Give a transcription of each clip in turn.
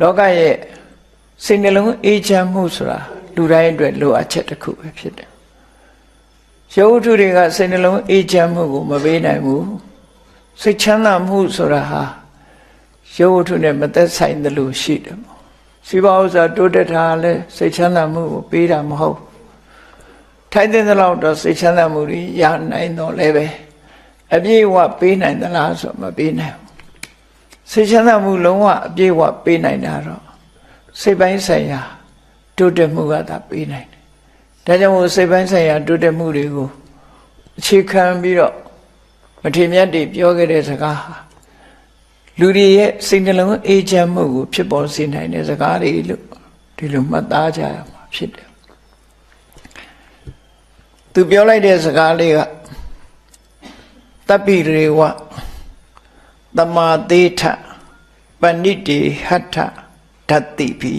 လောကရဲ့စိတ်နှလုံးအေးချမ်းမှုဆိုတာလူတိုင်းအတွက်လိုအပ်ချက်တစ်ခုပဲဖြစ်တယ်ရုပ်ဝတ္ထုတွေကစိတ်နှလုံးအေးချမ်းမှုကိုမပေးနိုင်ဘူးစိတ်ချမ်းသာမှုဆိုတာဟာရုပ်ဝတ္ထုနဲ့မသက်ဆိုင်သလိုရှိတယ်ပေါ့စီးပွားဥစ္စာတိုးတက်တာလည်းစိတ်ချမ်းသာမှုကိုပေးတာမဟုတ်ထိုင်တဲ့လောက်တော့စိတ်ချမ်းသာမှုတွေရနိုင်တော့လည်းပဲအပြည့်အဝပေးနိုင်သလားဆိုမပေးနိုင်ဘူး စိတ်ချမ်းသာမှုလုံးဝအပြည့်အဝပေးနိုင်တာတော့စိတ်ပိုင်းဆိုင်ရာတိုးတက်မှုကသာပေးနိုင်တယ်ဒါကြောင့်မို့စိတ်ပိုင်းဆိုင်ရာတိုးတက်မှုတွေကိုအခြေခံပြီးတော့မထေမြတ်တွေပြောခဲ့တဲ့စကားဟာလူတွေရဲ့စိတ်နှလုံးအေးချမ်းမှုကိုဖြစ်ပေါ်စေနိုင်တဲ့စကားတွေလို့ဒီလိုမှတ်သားကြရမှာဖြစ်တယ်သူပြောလိုက်တဲ့စကားလေးကတပိရေဝ တမာသေးထပဏိတေဟထဓတ္တိပိ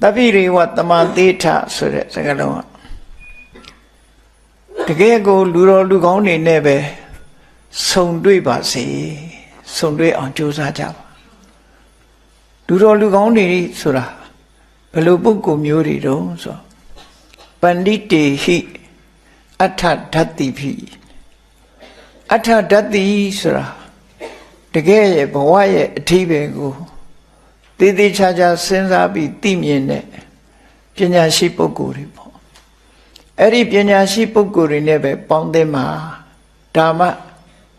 တပိရေဝတမာသေးထဆိုတဲ့စကားလုံးကတကယ်ကိုလူတော်လူကောင်းတွေနဲ့ပဲဆုံတွေ့ပါစေဆုံတွေ့အောင်ကြိုးစားကြပါလူတော်လူကောင်းတွေဆိုတာဘယ်လိုပုဂ္ဂိုလ်မျိုးတွေတုံးဆိုပန္တိတေဟိအထဓတ္တိဖိ အထဓတ္တိဆိုတာတကယ်ရဲ့ဘဝရဲ့အထီးပဲကိုတည်တည်ချာချာစဉ်းစားပြီးသိမြင်တဲ့ပညာရှိပုဂ္ဂိုလ်တွေပေါ့အဲ့ဒီပညာရှိပုဂ္ဂိုလ်တွေနဲ့ပဲပေါင်းသင်းမှာဓမ္မ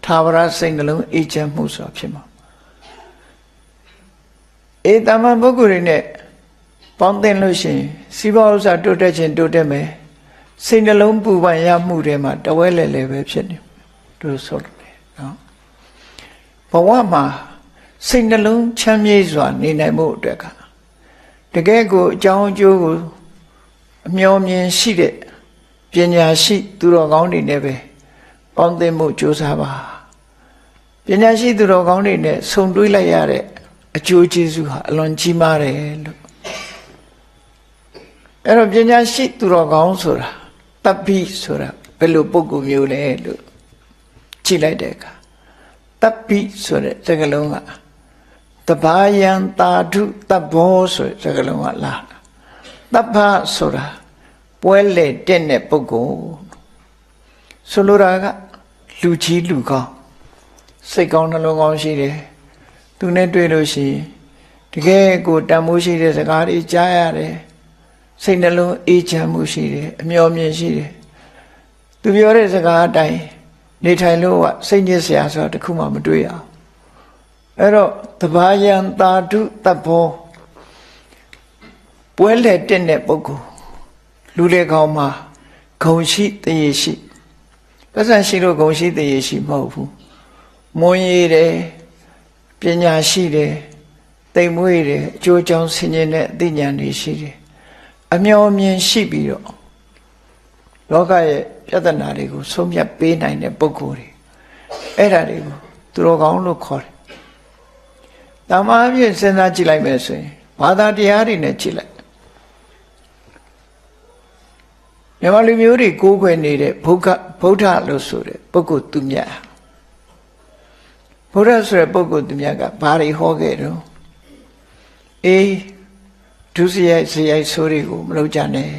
သာဝရစိတ်နှလုံးအေးချမ်းမှုဆိုတာဖြစ်မှာအေးတမန်ပုဂ္ဂိုလ်တွေနဲ့ပေါင်းသင်းလို့ရှိရင်စီးပွားဥစ္စာတိုးတက်ခြင်းတိုးတက်မယ်စိတ်နှလုံးပူပန်ရမှုတွေမှာတဝဲလဲလဲပဲဖြစ်နေ သူဆိုတယ်နော်ဘဝမှာစိတ်နှလုံးချမ်းမြေ့စွာနေနိုင်မှုအတွက်ကတကယ်ကိုအကြောင်းအကျိုးကိုအမျှော်မြင်ရှိတဲ့ပညာရှိ သူတော်ကောင်းတွေနဲ့ပဲပေါင်းသင်းမှုကြိုးစားပါပညာရှိသူတော်ကောင်းတွေနဲ့ဆုံတွေ့လိုက်ရတဲ့အကျိုးကျေးဇူးဟာအလွန်ကြီးမားတယ်လို့အဲ့တော့ပညာရှိသူတော်ကောင်းဆိုတာတပ်ပိဆိုတာဘယ်လိုပုံကူမျိုးလဲလို့ ကြည့်လိုက်တဲ့အခါတပ်ပိဆိုတဲ့စကားလုံးကတဘာယံတာဓုတပ်ဘောဆိုတဲ့စကားလုံးကလာတပ်ဖဆိုတာပွဲလေတဲ့တဲ့ပုဂ္ဂိုလ်ဆိုလိုတာကလူကြီးလူကောင်းစိတ်ကောင်းနှလုံးကောင်းရှိတယ်သူနဲ့တွေ့လို့ရှိရင်တကယ်ကိုတန်မိုးရှိတဲ့စကားတွေကြားရတယ်စိတ်နှလုံးအေးချမ်းမှုရှိတယ်အမျှော်မြင်ရှိတယ်သူပြောတဲ့စကားအတိုင်း နေထိုင်လို့ကစိတ်ညစ်စရာဆိုတာတခုမှမတွေ့ရအောင်အဲ့တော့တဘာယံတာတုတပ်ဘောပွဲလေတဲ့တဲ့ပုဂ္ဂိုလ်လူလေကောင်းမှာဂုံရှိတရေရှိပတ်စံရှိလို့ဂုံရှိတရေရှိမဟုတ်ဘူးမွန်ရည်တယ်ပညာရှိတယ်တိမ်မွေးတယ်အကျိုးကြောင့်ဆင်ခြင်တဲ့အသိဉာဏ်တွေရှိတယ်အမျော်မြင်ရှိပြီးတော့လောကရဲ့ ပြဿနာတွေကိုဆုံးဖြတ်ပေးနိုင်တဲ့ပုဂ္ဂိုလ်တွေအဲ့ဒါတွေကိုသူတော်ကောင်းလို့ခေါ်တယ်။တမားပြည့်စဉ်းစားကြည့်လိုက်မယ်ဆိုရင်ဘာသာတရားတွေနဲ့ကြည့်လိုက်မြန်မာလူမျိုးတွေကိုးကွယ်နေတဲ့ဘုရားဗုဒ္ဓလို့ဆိုတဲ့ပုဂ္ဂိုလ်သူမြတ်ဘုရားဆိုတဲ့ပုဂ္ဂိုလ်သူမြတ်ကဘာတွေဟောခဲ့တော့အေးဒုစရိုက်စရိုက်ဆိုးတွေကိုမလုပ်ကြနဲ့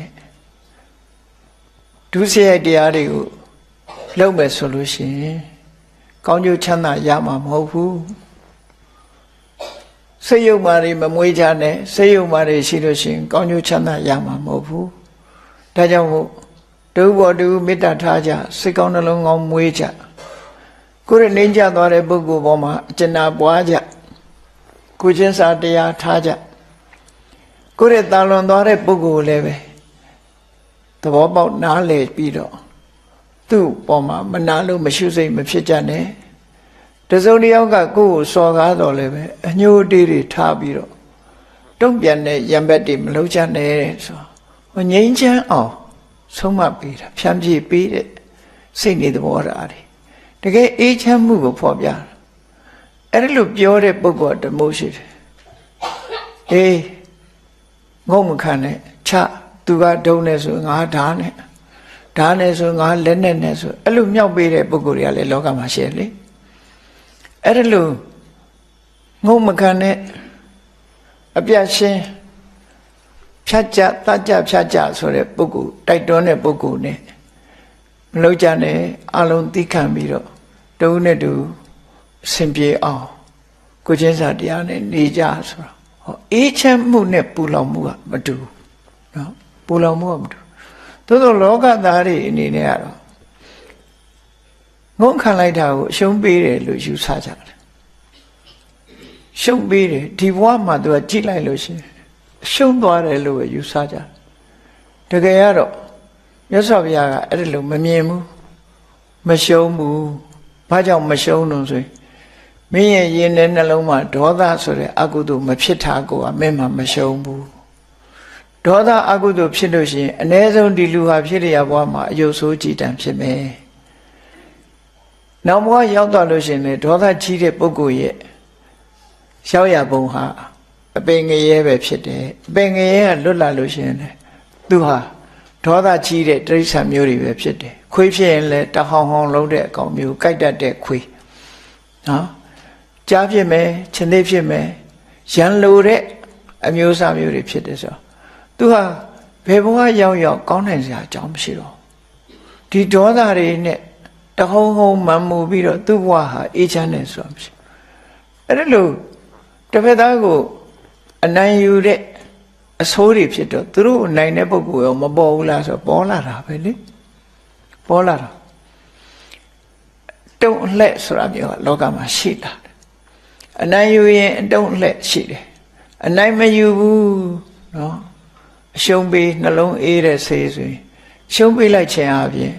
ဒုစရိုက်တရားတွေကိုလုပ်မယ်ဆိုလို့ရှိရင်ကောင်းကျိုးချမ်းသာရမှာမဟုတ်ဘူးစိတ်ယုံမာတွေမမွေးကြနဲ့စိတ်ယုံမာတွေရှိလို့ရှိရင်ကောင်းကျိုးချမ်းသာရမှာမဟုတ်ဘူးဒါကြောင့်မို့တူဘောတူမေတ္တာထားကြစိတ်ကောင်းနှလုံးကောင်းမွေးကြကိုယ်ရနေကြသွားတဲ့ပုဂ္ဂိုလ်ပေါ်မှာအကျဉ်းနာပွားကြကိုချင်းစာတရားထားကြကိုယ့်ရဲ့တာလွန်သွားတဲ့ပုဂ္ဂိုလ်လည်းပဲ သဘောပေါက်နားလည်ပြီးတော့သူ့ပေါ်မှာမနာလို့မရှုစိတ်မဖြစ်ကြနဲ့တစုံတစ်ယောက်ကကိုယ့်ကိုစော်ကားတော်လည်းပဲအညိုအတေးတွေထားပြီးတော့တုံ့ပြန်တဲ့ရံဘက်တွေမလုပ်ကြနဲ့ဆိုဟိုငိမ့်ချမ်းအောင်ဆုံးမပေးတာဖြန့်ပြေးပေးတဲ့စိတ်နေသဘောထားတွေတကယ်အေးချမ်းမှုကိုဖော်ပြတာအဲ့ဒါလို့ပြောတဲ့ပုဂ္ဂိုလ်တမိုးရှိတယ်အေးငုံမခံနဲ့ချ သူကဒုံနေဆိုငါဓာတ်နဲ့ဓာတ်နဲ့ဆိုငါလက်နဲ့နဲ့ဆိုအဲ့လိုမြောက်ပေးတဲ့ပုဂ္ဂိုလ်တွေကလည်းလောကမှာရှိတယ်လေအဲ့ဒါလို့ငုံမခံနဲ့အပြတ်ရှင်းဖြတ်ကြတတ်ကြဖြတ်ကြဆိုတဲ့ပုဂ္ဂိုလ်တိုက်တွန်းတဲ့ပုဂ္ဂိုလ် ਨੇ မလုံးကြနဲ့အလုံးသိခံပြီးတော့တဦးနဲ့တူအစဉ်ပြေအောင်ကိုချင်းစာတရားနဲ့နေကြဆိုတော့ဟောအေးချမ်းမှုနဲ့ပူလောင်မှုကမတူဘူးနော် ပူလောင်မှုကမတူသို့သောလောကသားတွေအနေနဲ့ကတော့ငုံခံလိုက်တာကိုအရှုံးပေးတယ်လို့ယူဆကြတယ်ရှုံးပေးတယ်ဒီဘဝမှာသူကကြည့်လိုက်လို့ရှိရင်ရှုံးသွားတယ်လို့ပဲယူဆကြတယ်တကယ်ကတော့မြတ်စွာဘုရားကအဲ့ဒါလို့မမြင်ဘူးမရှုံးဘူးဘာကြောင့်မရှုံးလို့ဆိုရင်မင်းရဲ့ရင်ထဲနှလုံးမှာဒေါသဆိုတဲ့အကုသိုလ်မဖြစ်တာကိုကမင်းမှမရှုံးဘူး ဒေါသအကုသိုလ်ဖြစ်လို့ရှိရင်အ ਨੇ ဆုံးဒီလူဟာဖြစ်ရဘဝမှာအယုတ်ဆိုးကြည်တံဖြစ်မယ်နောက်ဘဝရောက်သွားလို့ရှိရင်လေဒေါသကြီးတဲ့ပုဂ္ဂိုလ်ရဲ့ရောက်ရပုံဟာအပင်ငရဲပဲဖြစ်တယ်အပင်ငရဲကလွတ်လာလို့ရှိရင်လေသူဟာဒေါသကြီးတဲ့တိရစ္ဆာန်မျိုးတွေပဲဖြစ်တယ်ခွေးဖြစ်ရင်လည်းတဟောင်ဟောင်လုံးတဲ့အကောင်မျိုးကြိုက်တတ်တဲ့ခွေးနော်ကြားဖြစ်မယ်ခြင်းသေးဖြစ်မယ်ရန်လိုတဲ့အမျိုးအစားမျိုးတွေဖြစ်တယ်ဆိုတော့ သူဟာဘယ်ဘဝရောက်ရောက်ကောင်းနိုင်စရာအကြောင်းမရှိတော့ဒီဒေါသတွေနဲ့တဟုံဟုံမှန်မှုပြီးတော့သူ့ဘဝဟာအေးချမ်းတယ်ဆိုတာမရှိအဲ့ဒါလို့တစ်ဖက်သားကိုအနိုင်ယူတဲ့အဆိုးတွေဖြစ်တော့သူတို့အနိုင်တဲ့ပုဂ္ဂိုလ်ရောမပေါ်ဘူးလားဆိုတော့ပေါ်လာတာပဲလေပေါ်လာတာတုံ့လှဲ့ဆိုတာမျိုးကလောကမှာရှိတာအနိုင်ယူရင်အတုံ့လှဲ့ရှိတယ်အနိုင်မယူဘူးเนาะ အရှုံးပေးနှလုံးအေးတဲ့ဆေးဆိုရင်ရှုံးပေးလိုက်ခြင်းအပြင်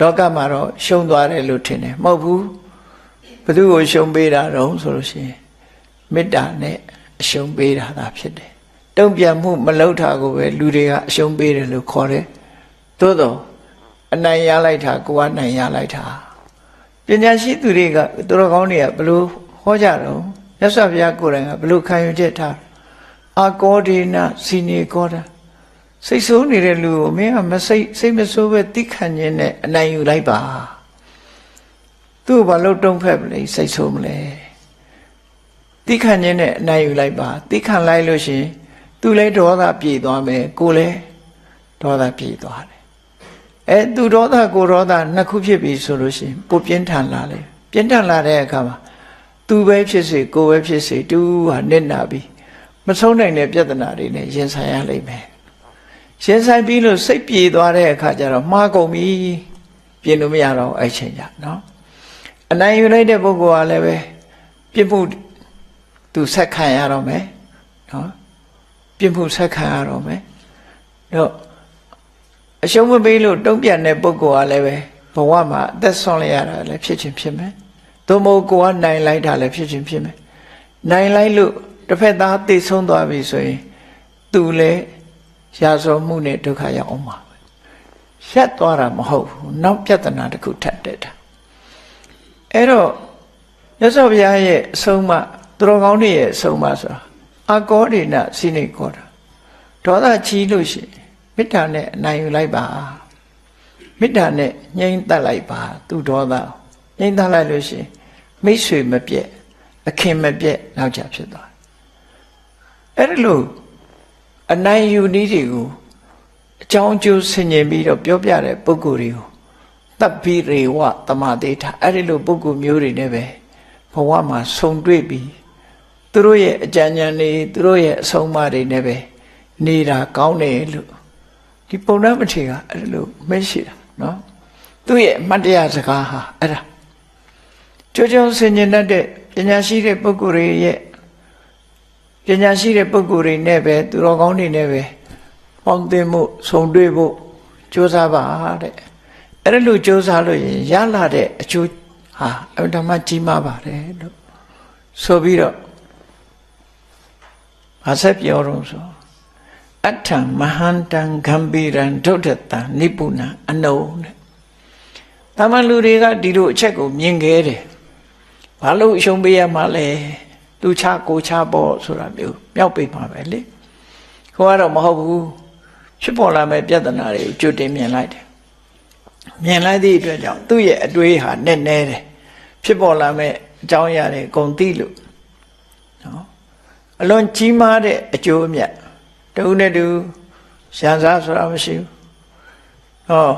လောကမှာတော့ရှုံးသွားတယ်လို့ထင်တယ်မဟုတ်ဘူးဘသူကိုရှုံးပေးတာတော့ဆိုလို့ရှိရင်မေတ္တာနဲ့အရှုံးပေးတာသာဖြစ်တယ်တုံ့ပြန်မှုမလုပ်တာကိုပဲလူတွေကအရှုံးပေးတယ်လို့ခေါ်တယ်သို့တော့အနိုင်ရလိုက်တာကိုကနိုင်ရလိုက်တာပညာရှိသူတွေကသူတော်ကောင်းတွေကဘလို့ဟောကြတော့မြတ်စွာဘုရားကိုယ်တိုင်ကဘလို့ခံယူချက်ထား အာကောဒေနစီနေကောတာစိတ်ဆိုးနေတဲ့လူကိုမင်းကမစိတ်စိတ်မဆိုးပဲသိခံခြင်းနဲ့အနိုင်ယူလိုက်ပါသူ့ဘာလို့တုံ့ဖက်မလဲစိတ်ဆိုးမလဲသိခံခြင်းနဲ့အနိုင်ယူလိုက်ပါသိခံလိုက်လို့ရှိရင်သူလည်းဒေါသပြေသွားမယ်ကိုလည်းဒေါသပြေသွားတယ်အဲသူဒေါသကိုဒေါသနှစ်ခုဖြစ်ပြီဆိုလို့ရှိရင်ပိုပြင်းထန်လာတယ်ပြင်းထန်လာတဲ့အခါမှာသူပဲဖြစ်စေကိုပဲဖြစ်စေတူဟာနစ်နာပြီ မဆုံးနိုင်တဲ့ပြဿနာတွေနဲ့ရင်ဆိုင်ရလိမ့်မယ်ရင်ဆိုင်ပြီးလို့စိတ်ပြေသွားတဲ့အခါကျတော့မှားကုန်ပြီပြင်လို့မရတော့အဲ့ချိန်ကြနော်အနိုင်ယူလိုက်တဲ့ပုဂ္ဂိုလ်ကလည်းပဲပြစ်မှုသူဆက်ခံရတော့မယ်နော်ပြစ်မှုဆက်ခံရတော့မယ်တော့အရှုံးမပေးလို့တုံ့ပြန်တဲ့ပုဂ္ဂိုလ်ကလည်းပဲဘဝမှာအသက်ဆုံးလိုက်ရတာလည်းဖြစ်ချင်းဖြစ်မယ်သို့မဟုတ်ကိုကနိုင်လိုက်တာလည်းဖြစ်ချင်းဖြစ်မယ်နိုင်လိုက်လို့ တစ်ဖက်သားသိဆုံးသွားပြီဆိုရင် သူလည်းရာဇောမှုနဲ့ဒုက္ခရောက်အောင်ပါပဲရက်သွားတာမဟုတ်ဘူးနောက်ပြဿနာတစ်ခုထပ်တက်တာအဲ့တော့ရသော်ဘုရားရဲ့အဆုံးအမသူတော်ကောင်းတွေရဲ့အဆုံးအမဆိုတာအကောဒိနစိနေကောတာဒေါသကြီးလို့ရှိရင်မေတ္တာနဲ့အနိုင်ယူလိုက်ပါမေတ္တာနဲ့ငြိမ်းသက်လိုက်ပါ သူဒေါသငြိမ်းသက်လိုက်လို့ရှိရင်မိတ်ဆွေမပြက်အခင်မပြက်နောက်ကြဖြစ်သွား အဲ့ဒါလို့အနိုင်ယူနည်းတွေကိုအကြောင်းကျိုးဆင်ញင်ပြီးတော့ပြောပြတဲ့ပုဂ္ဂိုလ်တွေကိုတပ်ပြီးရေဝတမသေးတာအဲ့ဒီလိုပုဂ္ဂိုလ်မျိုးတွေနဲ့ပဲဘဝမှာဆုံတွေ့ပြီးသူတို့ရဲ့အကြံဉာဏ်တွေသူတို့ရဲ့အဆုံးအမတွေနဲ့ပဲနေတာကောင်းတယ်လို့ဒီပုံနှမထေကအဲ့လိုမရှိတာနော်သူ့ရဲ့အမှတ်တရစကားဟာအဲ့ဒါကြိုးကြောင်ဆင်ញင်တတ်တဲ့ပညာရှိတဲ့ပုဂ္ဂိုလ်တွေရဲ့ ပညာရှိတဲ့ပုဂ္ဂိုလ်တွေနဲ့ပဲသူတော်ကောင်းတွေနဲ့ပဲပေါင်းသင်းမှုဆုံတွေ့ဖို့ကြိုးစားပါတဲ့အဲ့ဒါလို့ကြိုးစားလို့ရင်ရလာတဲ့အကျိုးဟာအမှန်တမ်းကြီးမားပါတယ်လို့ဆိုပြီးတော့ဘာဆက်ပြောတော့ဆိုအဋ္ဌံမဟန္တံဂံဗီရံဒုဒ္ဒတံနိပုဏအနုတဲ့တမန်လူတွေကဒီလိုအချက်ကိုမြင်ခဲ့တယ်ဘာလို့အရှုံးပေးရမှာလဲ သူချကိုချပေါ့ဆိုတာမျိုးမြောက်ပိတ်မှာပဲလေခေါ်ကတော့မဟုတ်ဘူးဖြစ်ပေါ်လာမဲ့ပြဿနာတွေကိုကြိုတင်မြင်လိုက်တယ်မြင်လိုက်သည့်အတွက်ကြောင့်သူ့ရဲ့အတွေးဟာနဲ့နဲတယ်ဖြစ်ပေါ်လာမဲ့အကြောင်းအရာတွေအကုန်သိလို့နော်အလွန်ကြီးမားတဲ့အကျိုးအမြတ်တဦးနဲ့တူရန်စားဆိုတာမရှိဘူးဟော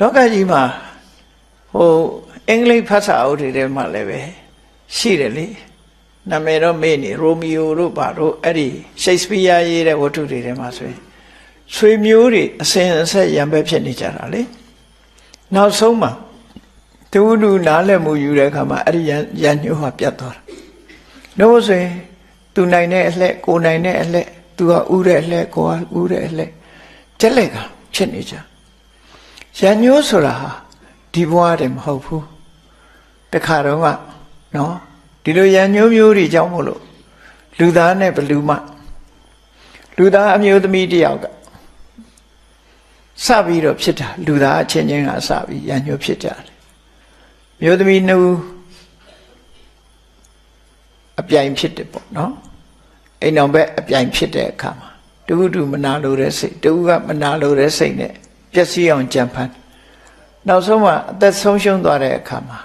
လောကကြီးမှာဟိုအင်္ဂလိပ်ဖတ်စာအုပ်တွေထဲမှာလည်းပဲရှိတယ်လေ နာမည်တော့မေ့နေရိုမီယိုတို့ပါတို့အဲ့ဒီရှိတ်စပီးယားရေးတဲ့ဝတ္ထုတွေထဲမှာဆိုရင်ဆွေမျိုးတွေအစဉ်အဆက်ရံပဲဖြစ်နေကြတာလေနောက်ဆုံးမှာတူတူနားလည်မှုယူတဲ့အခါမှာအဲ့ဒီရန်ရန်ညှိုးဟာပြတ်သွားတာလို့ဆိုရင်သူနိုင်တဲ့အလှဲ့ကိုနိုင်တဲ့အလှဲ့သူကဥတဲ့အလှဲ့ကိုကဥတဲ့အလှဲ့ကျက်လက်ကဖြစ်နေကြရန်ညှိုးဆိုတာဟာဒီဘဝတည်းမဟုတ်ဘူးတခါတော့ကနော် ဒီလိုရန်ညှိုးမျိုးတွေကြောင့်မို့လို့လူသားနဲ့ဘလူမလူသားအမျိုးသမီးတယောက်ကစပြီးတော့ဖြစ်တာလူသားအချင်းချင်းကစပြီးရန်ညှိုးဖြစ်ကြတယ်မျိုးသမီးနှုတ်အပြိုင်ဖြစ်တယ်ပေါ့နော်အိမ်အောင်ဘက်အပြိုင်ဖြစ်တဲ့အခါမှာတူတူမနာလိုတဲ့စိတ်တူကမနာလိုတဲ့စိတ်နဲ့ပျက်စီးအောင်ကြံဖန်နောက်ဆုံးမှအသက်ဆုံးရှုံးသွားတဲ့အခါမှာ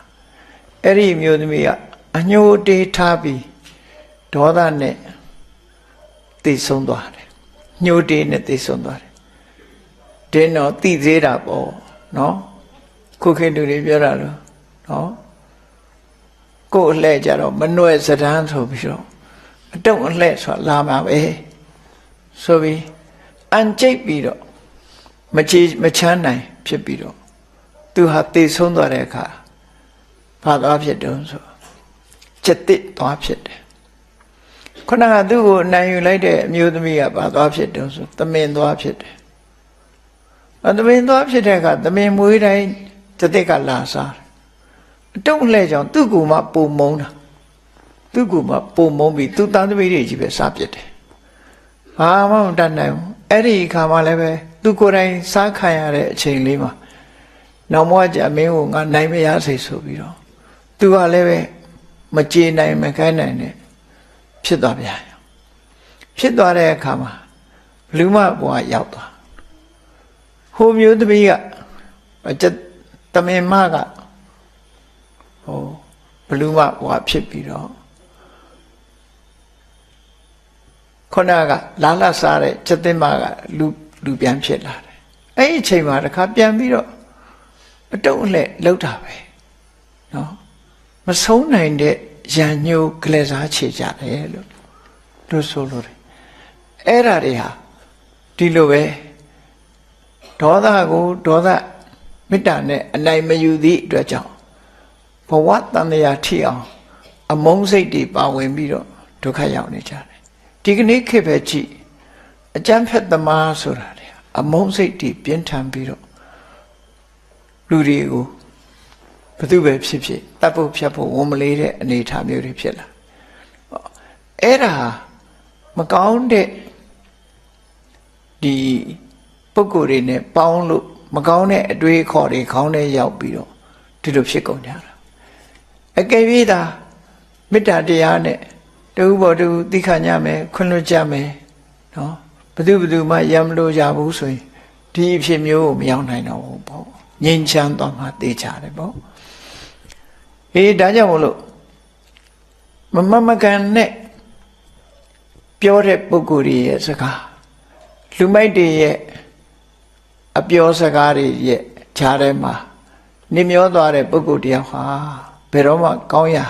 အဲ့ဒီမျိုးသမီးက အညှိုးတေးထားပြီးဒေါသနဲ့သိဆုံးသွားတယ်ညှိုးတေးနဲ့သိဆုံးသွားတယ်တင်းတော့သိသေးတာပေါ့နော်ခုခေတ်လူတွေပြောတာလို့နော်ကိုယ်အလှဲ့ကြတော့မနှွယ်စဒန်းဆိုပြီးတော့အတုံအလှဲ့ဆိုတာလာမှာပဲဆိုပြီးအန်ကျိတ်ပြီးတော့မချေမချမ်းနိုင်ဖြစ်ပြီးတော့သူဟာတည်ဆုံးသွားတဲ့အခါဘာသွားဖြစ်တုံးဆို ချက်တစ်သွားဖြစ်တယ်ခုနကသူ့ကိုအနိုင်ယူလိုက်တဲ့အမျိုးသမီးကဘာသွားဖြစ်တုံးဆိုသမင်သွားဖြစ်တယ်အသမင်သွားဖြစ်တဲ့အခါသမင်မွေးတိုင်းချက်တစ်ကလာစားတယ်အတုံးလှဲ့ကြောင့်သူ့ကိုမှပုံမုံတာသူ့ကိုမှပုံမုံပြီးသူ့သားသမီးတွေကြီးပဲစားပြစ်တယ်ဘာမှမတတ်နိုင်ဘူးအဲ့ဒီအခါမှလည်းပဲသူကိုယ်တိုင်စားခံရတဲ့အချိန်လေးမှာနောက်မွားကြမင်းကိုငါနိုင်မရစေဆိုပြီးတော့သူကလည်းပဲ မကြေနိုင်မခိုင်းနိုင်နဲ့ဖြစ်သွားပြန်ဖြစ်သွားတဲ့အခါမှာလူမဘွားရောက်သွားဟိုမျိုးသမီးကအကျတမင်မကဟိုဘလူမဘွားဖြစ်ပြီးတော့ခုနကလာလာစားတဲ့ချက်သိမ်းမကလူလူပြန်ဖြစ်လာတယ်အဲ့ဒီအချိန်မှာတခါပြန်ပြီးတော့အတုံးအလှဲ့လောက်တာပဲနော် မဆုံးနိုင်တဲ့ရန်ညိုးကလေးစားချေကြတယ်လို့လို့ဆိုလို့တယ်အဲ့ဓာတွေဟာဒီလိုပဲဒေါသကိုဒေါသမေတ္တာနဲ့အနိုင်မယူသည့်အတွက်ကြောင့်ဘဝတန်တရားထိအောင်အမုန်းစိတ်တွေပါဝင်ပြီးတော့ဒုက္ခရောက်နေကြတယ်ဒီကနေ့ခေတ်ပဲကြည့်အကျမ်းဖက်သမားဆိုတာလေအမုန်းစိတ်တွေပြင်းထန်ပြီးတော့လူတွေကို ဘသူပဲဖြစ်ဖြစ်တတ်ဖို့ဖြတ်ဖို့ဝန်မလေးတဲ့အနေအထားမျိုးတွေဖြစ်လာအဲ့ဒါမကောင်းတဲ့ဒီပုံကိုယ်တွေနဲ့ပေါင်းလို့မကောင်းတဲ့အတွေးခေါ်တွေခေါင်းထဲရောက်ပြီးတော့ဒီလိုဖြစ်ကုန်ကြတာအကယ်၍သာမေတ္တာတရားနဲ့တူဘောတူသိခညမယ်ခွင့်လွှတ်ကြမယ်နော်ဘသူဘသူမှရံမလို့ကြဘူးဆိုရင်ဒီအဖြစ်မျိုးကိုမရောက်နိုင်တော့ဘူးပေါ့ငြိမ်းချမ်းသွားမှသိချတယ်ပေါ့ အေးဒါကြောင့်မလို့မမမကန်နဲ့ပြောတဲ့ပုဂ္ဂိုလ်ရဲ့စကားလူမိုက်တွေရဲ့အပြောစကားတွေရဲ့ခြားထဲမှာနေမျောသွားတဲ့ပုဂ္ဂိုလ်တယောက်ဟာဘယ်တော့မှကောင်းရာ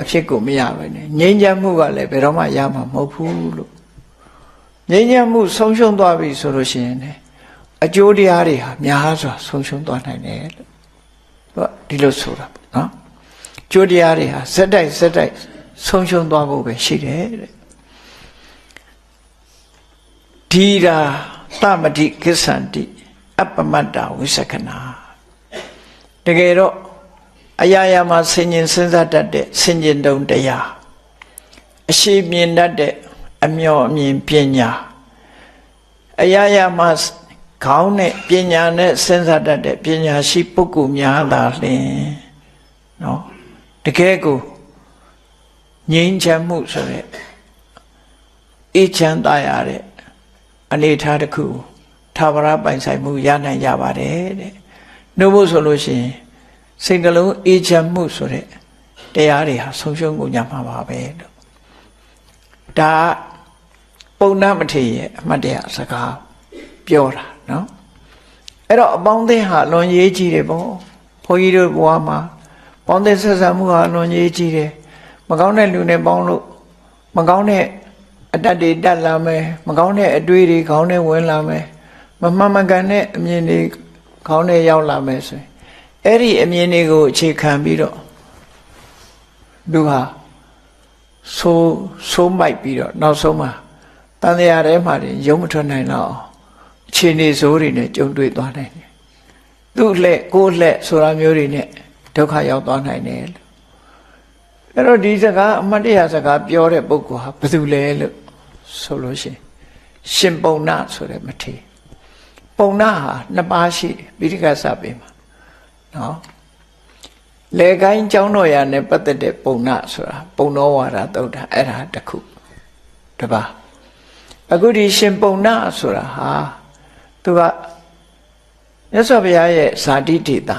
အဖြစ်ကိုမရပဲနဲ့ငြိမ်းချမ်းမှုကလည်းဘယ်တော့မှရမှာမဟုတ်ဘူးလို့ငြိမ်းချမ်းမှုဆုံးရှုံးသွားပြီဆိုလို့ရှိရင်လည်းအကျိုးတရားတွေဟာများစွာဆုံးရှုံးသွားနိုင်တယ်လို့ဟောဒီလိုဆိုတာပေါ့နော် ကျိုးတရားတွေဟာစက်တိုက်စက်တိုက်ဆုံးရှုံးသွားဖို့ပဲရှိတယ်တဲ့ဒီရာသမတိကိစ္ဆန္တိအပ္ပမတ္တဝိသကနာတကယ်တော့အရာရာမှာဆင်ញင်စဉ်းစားတတ်တဲ့ဆင်ញင်တုံတရားအရှိမြင်တတ်တဲ့အမျော်အမြင်ပညာအရာရာမှာခေါင်းနဲ့ပညာနဲ့စဉ်းစားတတ်တဲ့ပညာရှိပုဂ္ဂိုလ်များသာလျှင်နော် တကယ်ကိုငြိမ်းချမ်းမှုဆိုတဲ့အေးချမ်းသာရတဲ့အနေထားတစ်ခုသာဝရပိုင်ဆိုင်မှုရနိုင်ကြပါတယ်တဲ့နှုတ်ဖို့ဆိုလို့ရှိရင်စိတ်ကလုံးအေးချမ်းမှုဆိုတဲ့တရားတွေဟာဆုံးရှုံးကုန်ကြမှာပါပဲလို့ဒါကပုံနာမထေရရဲ့အမှတ်တရစကားပြောတာနော်အဲ့တော့အပေါင်းအသင်းဟာလွန်ရေးကြီးတယ်ပေါ့ဘုန်းကြီးတို့ဘဝမှာ ပေါင်းသင်းဆက်ဆံမှုဟာလွန်ရေးကြီးတယ်မကောင်းတဲ့လူနဲ့ပေါင်းလို့မကောင်းတဲ့အတ္တတွေတက်လာမယ်မကောင်းတဲ့အတွေးတွေခေါင်းထဲဝင်လာမယ်မမှန်မကန်တဲ့အမြင်တွေခေါင်းထဲရောက်လာမယ်ဆိုရင်အဲ့ဒီအမြင်တွေကိုအခြေခံပြီးတော့လူဟာဆိုးဆိုးမိုက်ပြီးတော့နောက်ဆုံးမှာတန်တရားထဲမှာနေရုံမထွက်နိုင်တော့အောင်အခြေအနေဆိုးတွေနဲ့ကြုံတွေ့သွားနိုင်တယ်သူ့လက်ကိုယ်လက်ဆိုတာမျိုးတွေနဲ့ ဒုက္ခရောက်သွားနိုင်တယ်လို့အဲ့တော့ဒီစကားအမတ်တရစကားပြောတဲ့ပုဂ္ဂိုလ်ဟာဘယ်သူလဲလို့ဆိုလို့ရှိရင်ရှင်ပုံနာဆိုတဲ့မထေရပုံနာဟာနှစ်ပါးရှိတယ်ပိဋကတ်စပေမှာနော်လေကိုင်းကျောင်းတော်ရာနဲ့ပတ်သက်တဲ့ပုံနာဆိုတာပုံတော်ဝါဒသုတ်တာအဲ့ဒါတစ်ခုတပါးအခုဒီရှင်ပုံနာဆိုတာဟာသူကမြတ်စွာဘုရားရဲ့ဇာတိဒေတာ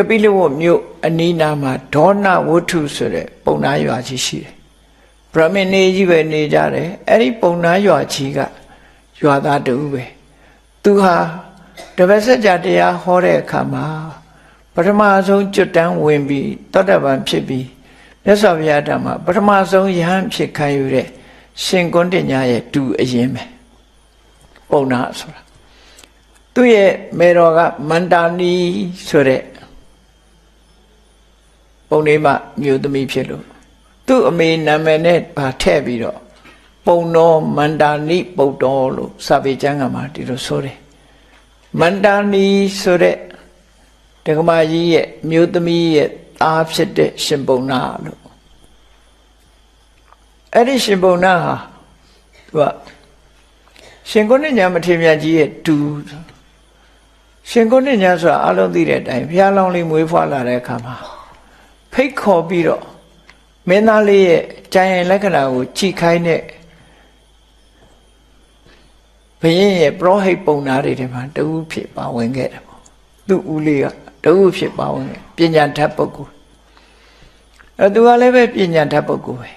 ကပိလဝတ်မြို့အနီးနားမှာဒေါနဝတ္ထုဆိုတဲ့ပုံနာရွာကြီးရှိတယ်ဗြဟ္မဏေကြီးပဲနေကြတယ်အဲ့ဒီပုံနာရွာကြီးကရွာသားတူပဲသူဟာတပည့်ဆက်ကြတရားဟောတဲ့အခါမှာပထမဆုံးကျွတ်တန်းဝင်ပြီးတောတပံဖြစ်ပြီးမြတ်စွာဘုရားဓမ္မပထမဆုံးယဟန်ဖြစ်ခံယူတဲ့ရှင်ကွန်းတင်ညာရဲ့တူအရင်ပဲပုံနာဆိုတာသူ့ရဲ့မေတော်ကမန္တာနီဆိုတဲ့ ပုံလေးမှမြို့သမီးဖြစ်လို့သူ့အမေနာမည်နဲ့ဗာထည့်ပြီးတော့ပုံတော်မန္တာနိပုတ်တော်လို့စာပေကျမ်းကမှာဒီလိုဆိုတယ်မန္တာနီဆိုတဲ့ဒကမာကြီးရဲ့မြို့သမီးရဲ့သားဖြစ်တဲ့ရှင်ပုံနာလို့အဲ့ဒီရှင်ပုံနာဟာသူကရှင်ကုဏ္ဏညာမထေရမြတ်ကြီးရဲ့တူရှင်ကုဏ္ဏညာဆိုတာအလုံးသိတဲ့အတိုင်းဘုရားလောင်းလေးမွေးဖွားလာတဲ့အခါမှာ ဖိတ်ခေါ်ပြီးတော့မင်းသားလေးရဲ့ကြံရင်လက္ခဏာကိုကြည်ခိုင်းတဲ့ဘုရင်ရဲ့ပရောဟိတ်ပုံနာတွေထဲမှာတူဖြစ်ပါဝင်ခဲ့တယ်ပေါ့သူ့ဦးလေးကတူဖြစ်ပါဝင်ခဲ့ပညာတတ်ပုဂ္ဂိုလ်အဲသူကလည်းပဲပညာတတ်ပုဂ္ဂိုလ်ပဲ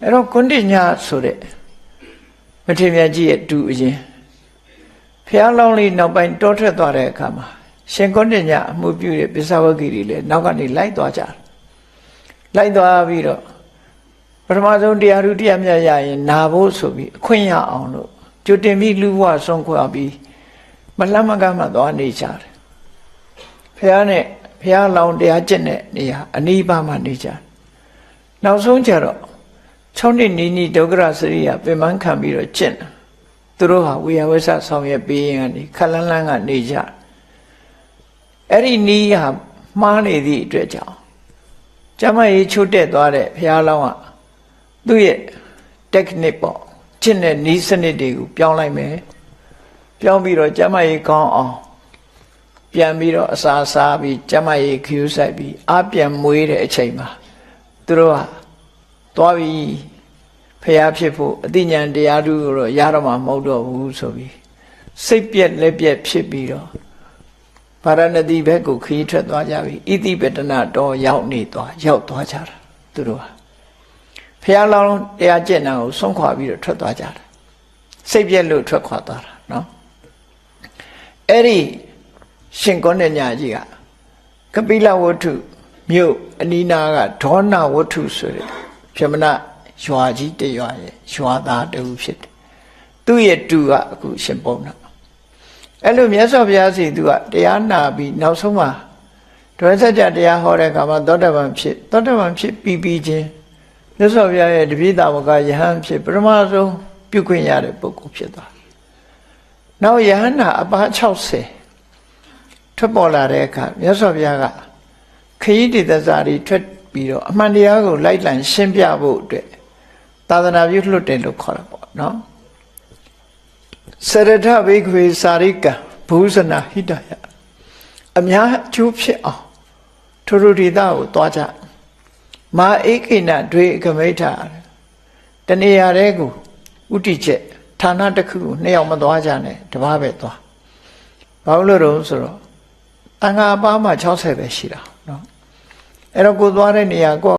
အဲ့တော့ကွန်တိညာဆိုတဲ့မထေရမြတ်ကြီးရဲ့တူအရင်ဖះလောင်းလေးနောက်ပိုင်းတောထွက်သွားတဲ့အခါမှာ ရှင်ကွန်တိညာအမှုပြုတဲ့ပစ္စဝဂီတွေလည်းနောက်ကနေလိုက်သွားကြတယ်လိုက်သွားပြီးတော့ပထမဆုံးတရားဓုတရားမြတ်ရရင်နာဖို့ဆိုပြီးအခွင့်ရအောင်လို့ကြိုတင်ပြီးလူဘဝဆုံးခွာပြီးမလတ်မကမှသွားနေကြတယ်ဖះနဲ့ဖះလောင်တရားကျင့်တဲ့နေရာအနိဗ္ဗာန်မှာနေကြတယ်နောက်ဆုံးကျတော့6နှစ်နီးနီးဒုက္ခရစရိယပင်ပန်းခံပြီးတော့ကျင့်တယ်သူတို့ဟာဝေယဝဆဆောင်ရွက်ပေးရင်ကနေခလန်းလန်းကနေကြ အဲ့ဒီနီးဟာမှားနေသည့်အတွက်ကြောင့်ကျမကြီးချိုးတက်သွားတဲ့ဘုရားလောင်းကသူ့ရဲ့ technique ပေါ့ကျင့်တဲ့နီးစနစ်တွေကိုပြောင်းလိုက်မယ်ပြောင်းပြီးတော့ကျမကြီးကောင်းအောင်ပြန်ပြီးတော့အစာစားပြီးကျမကြီးခ ्यू ဆိုင်ပြီးအပြန်မွေးတဲ့အချိန်မှာသူတို့ကသွားပြီးဖျားဖြစ်ဖို့အတိညာတရားသူကိုတော့ရတော့မှာမဟုတ်တော့ဘူးဆိုပြီးစိတ်ပြက်လက်ပြက်ဖြစ်ပြီးတော့ ဗာရဏသီဘက်ကိုခရီးထွက်သွားကြပြီဣတိပတနာတော်ရောက်နေသွားရောက်သွားကြတာသူတို့ဟာဖះလောင်းတရားကျင့်တာကိုဆုံးခွာပြီးတော့ထွက်သွားကြတာစိတ်ပြက်လို့ထွက်ခွာသွားတာနော်အဲ့ဒီရှင်ကောနဲ့ညာကြီးကကပိလဝတ္ထုမြို့အနီးနားကဒေါနဝတ္ထုဆိုတဲ့ပြမနာရွာကြီးတရွာရဲ့ရွာသားတူဖြစ်တယ်သူ့ရဲ့တူကအခုရှင်ပုံနာ အဲ့လိုမြတ်စွာဘုရားစီသူကတရားနာပြီးနောက်ဆုံးမှာဒွဲဆက်ကြတရားဟောတဲ့အခါမှာသောတပန်ဖြစ်သောတပန်ဖြစ်ပြီးပြီးချင်းမြတ်စွာဘုရားရဲ့တပိဿဝကယဟန်ဖြစ်ပထမဆုံးပြုခွင့်ရတဲ့ပုဂ္ဂိုလ်ဖြစ်သွားနောက်ယဟန်နာအပါ60ထွက်ပေါ်လာတဲ့အခါမြတ်စွာဘုရားကခရီးတည်သစာတွေထွက်ပြီးတော့အမှန်တရားကိုလိုက်လံရှင်းပြဖို့အတွက်သာသနာပြုလွတ်တယ်လို့ခေါ်တာပေါ့နော် စရထဘိခွေစာရိကဘူဇနာဟိတယအများအကျိုးဖြစ်အောင်ထိုရဒေတာကိုသွားကြမာဧကိနဒွေကမိဋ္ဌာတနေရာတဲ့ကိုဥတီချက်ဌာနတစ်ခုကိုနှစ်ယောက်မသွားကြနဲ့တပားပဲသွားဘာလို့လဲဆိုတော့တန်ခါအပားမှ60ပဲရှိတာเนาะအဲ့တော့ကိုသွားတဲ့နေရာကို